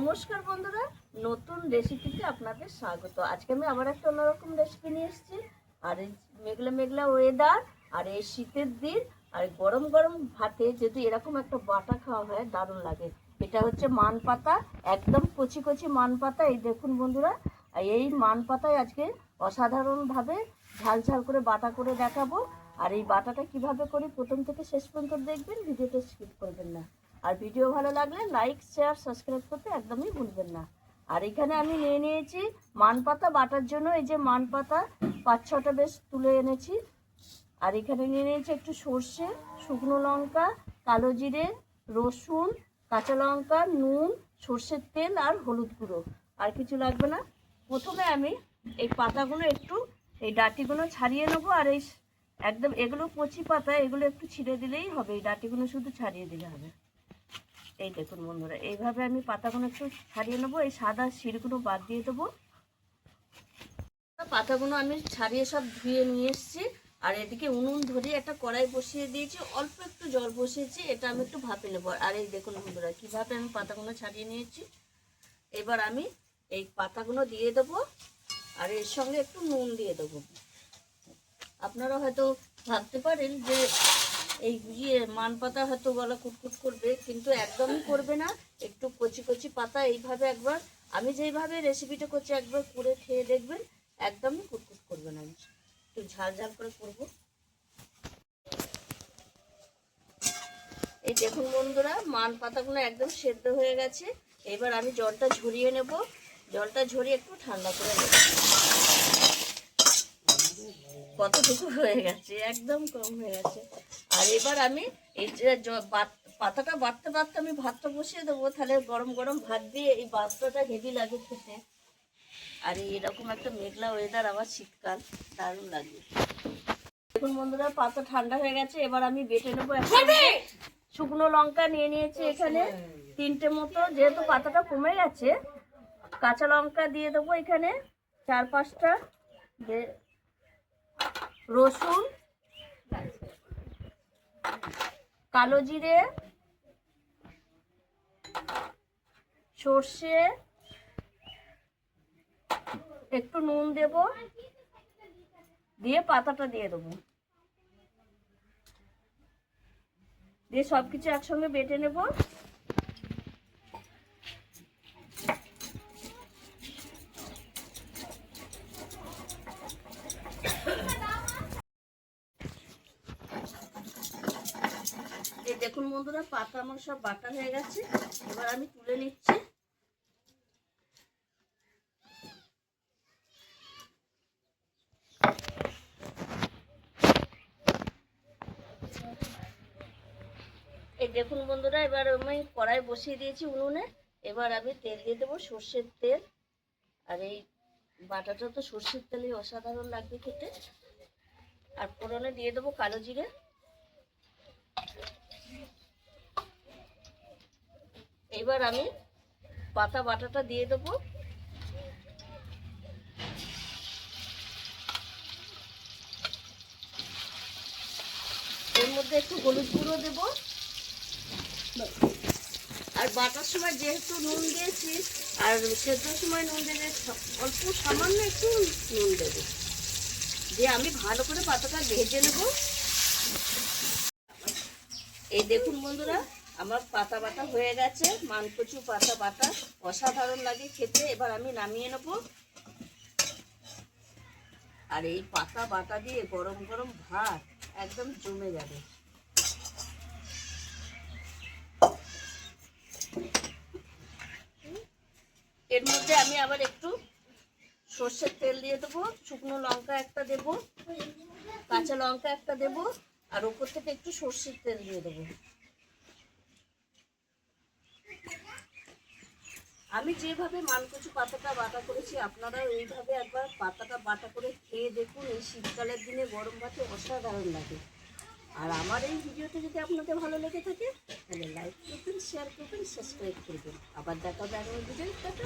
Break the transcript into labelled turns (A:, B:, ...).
A: নমস্কার বন্ধুরা, নতুন রেসিপিতে আপনাদের স্বাগত। আজকে আমি আবার একটা অন্যরকম রেসিপি নিয়ে এসেছি। আর এই মেঘলা মেঘলা ওয়েদার আর এই শীতের দিন, আর গরম গরম ভাতে যদি এরকম একটা বাটা খাওয়া হয়, দারুণ লাগে। এটা হচ্ছে মান পাতা একদম কচি কচি মান পাতা এই দেখুন বন্ধুরা, আর এই মান পাতায় আজকে অসাধারণভাবে ঝাল ঝাল করে বাটা করে দেখাবো। আর এই বাটাটা কীভাবে করি, প্রথম থেকে শেষ পর্যন্ত দেখবেন, ভিডিওটা স্কিপ করবেন না। আর ভিডিও ভালো লাগলে লাইক শেয়ার সাবস্ক্রাইব করতে একদমই ভুলবেন না। আর এখানে আমি নিয়ে নিয়েছি মান পাতা বাটার জন্য, এই যে মান পাতা পাঁচ ছটা বেশ তুলে এনেছি। আর এখানে নিয়ে নিয়েছি একটু সর্ষে, শুকনো লঙ্কা, কালো জিরে, রসুন, কাঁচা লঙ্কা, নুন, সর্ষের তেল আর হলুদ গুঁড়ো। আর কিছু লাগবে না? প্রথমে আমি এই পাতাগুলো একটু, এই ডাটিগুলো ছাড়িয়ে নেব আর এই একদম এগুলো কচি পাতা, এগুলো একটু ছিঁড়ে দিলেই হবে। এই ডাটিগুলো শুধু ছাড়িয়ে দিলে হবে। এই দেখুন বন্ধুরা, এইভাবে আমি পাতাগুলো একটু ছাড়িয়ে নেব। এই সাদা শিরগুলো বাদ দিয়ে দেবো। পাতাগুলো আমি ছাড়িয়ে সব ধুয়ে নিয়ে এসেছি। আর এদিকে উনুন ধরে একটা কড়াই বসিয়ে দিয়েছি। অল্প একটু জল বসিয়েছি, এটা আমি একটু ভাপে নেব। আর এই দেখুন বন্ধুরা, কীভাবে আমি পাতাগুলো ছাড়িয়ে নিয়েছি। এবার আমি এই পাতাগুলো দিয়ে দেবো, আর এর সঙ্গে একটু নুন দিয়ে দেবো। আপনারা হয়তো ভাবতে পারেন যে এই ইয়ে মান পাতা হয়তো গলা কুটকুট করবে, কিন্তু একদমই করবে না। একটু কচি কচি পাতা এইভাবে একবার, আমি যেইভাবে রেসিপিটা করছি একবার করে খেয়ে দেখবেন, একদমই কুটকুট করবে না। একটু ঝাল ঝাল করে করব। এই দেখুন বন্ধুরা মান পাতাগুলো একদম সেদ্ধ হয়ে গেছে। এবার আমি জলটা ঝরিয়ে নেব। জলটা ঝরিয়ে একটু ঠান্ডা করে নেব। কতটুকু হয়ে গেছে? একদম কম হয়ে গেছে। আর এবার আমি এই পাতাটা বাটতে বাটতে আমি ভাতটা বসিয়ে দেবো। তাহলে গরম গরম ভাত দিয়ে এই বাতটা হেভি লাগে খেতে। আর এরকম একটা মেঘলা ওয়েদার আবার শীতকাল দারুণ লাগবে দেখুন বন্ধুরা পাতা ঠান্ডা হয়ে গেছে। এবার আমি বেটে নেব। শুকনো লঙ্কা নিয়ে নিয়েছি এখানে। তিনটে মতো যেহেতু পাতাটা কমে গেছে কাঁচা লঙ্কা দিয়ে দেবো এখানে। চার পাঁচটা রসুন, কালো জিরে, সর্ষে, একটু নুন দেব, দিয়ে পাতাটা দিয়ে দেবো। দিয়ে সব কিছু একসঙ্গে বেটে নেব এই দেখুন বন্ধুরা, পাতা আমার সব বাটা হয়ে গেছে। এবার আমি তুলে নিচ্ছি। এই দেখুন বন্ধুরা, এবার আমি কড়াই বসিয়ে দিয়েছি উনুনে। এবার আমি তেল দিয়ে দেবো সর্ষের তেল। আর এই বাটাটা তো সর্ষের তেলে অসাধারণ লাগবে খেতে। আর ফোড়নে দিয়ে দেবো কালো জিরে। এবার আমি পাতা বাটাটা দিয়ে দেবো। এর মধ্যে একটু হলুদ গুঁড়ো দেবো। আর বাটার সময় যেহেতু নুন দিয়েছি, আর সেদ্ধর সময় নুন দিলে অল্প সামান্য একটু নুন দেবো। দিয়ে আমি ভালো করে পাতাটা ভেজে নেব। এই দেখুন বন্ধুরা আমার পাতা বাটা হয়ে গেছে, মানকচু পাতা বাটা অসাধারণ লাগে খেতে। এবার আমি নামিয়ে নেব। আর এই পাতা বাটা দিয়ে গরম গরম ভাত একদম জমে যাবে। এর মধ্যে আমি আবার একটু সর্ষের তেল দিয়ে দেবো, শুকনো লঙ্কা একটা দেব, কাঁচা লঙ্কা একটা দেব, আর ওপর থেকে একটু সর্ষের তেল দিয়ে দেবো। আমি যেভাবে মানকচু পাতাটা বাটা করেছি আপনারা ওইভাবে একবার পাতাটা বাটা করে খেয়ে দেখুন। এই শীতকালের দিনে গরম ভাতে অসাধারণ লাগে। আর আমার এই ভিডিওটা যদি আপনাদের ভালো লেগে থাকে, তাহলে লাইক করবেন শেয়ার করবেন সাবস্ক্রাইব করবেন। আবার দেখা হবে ভিডিও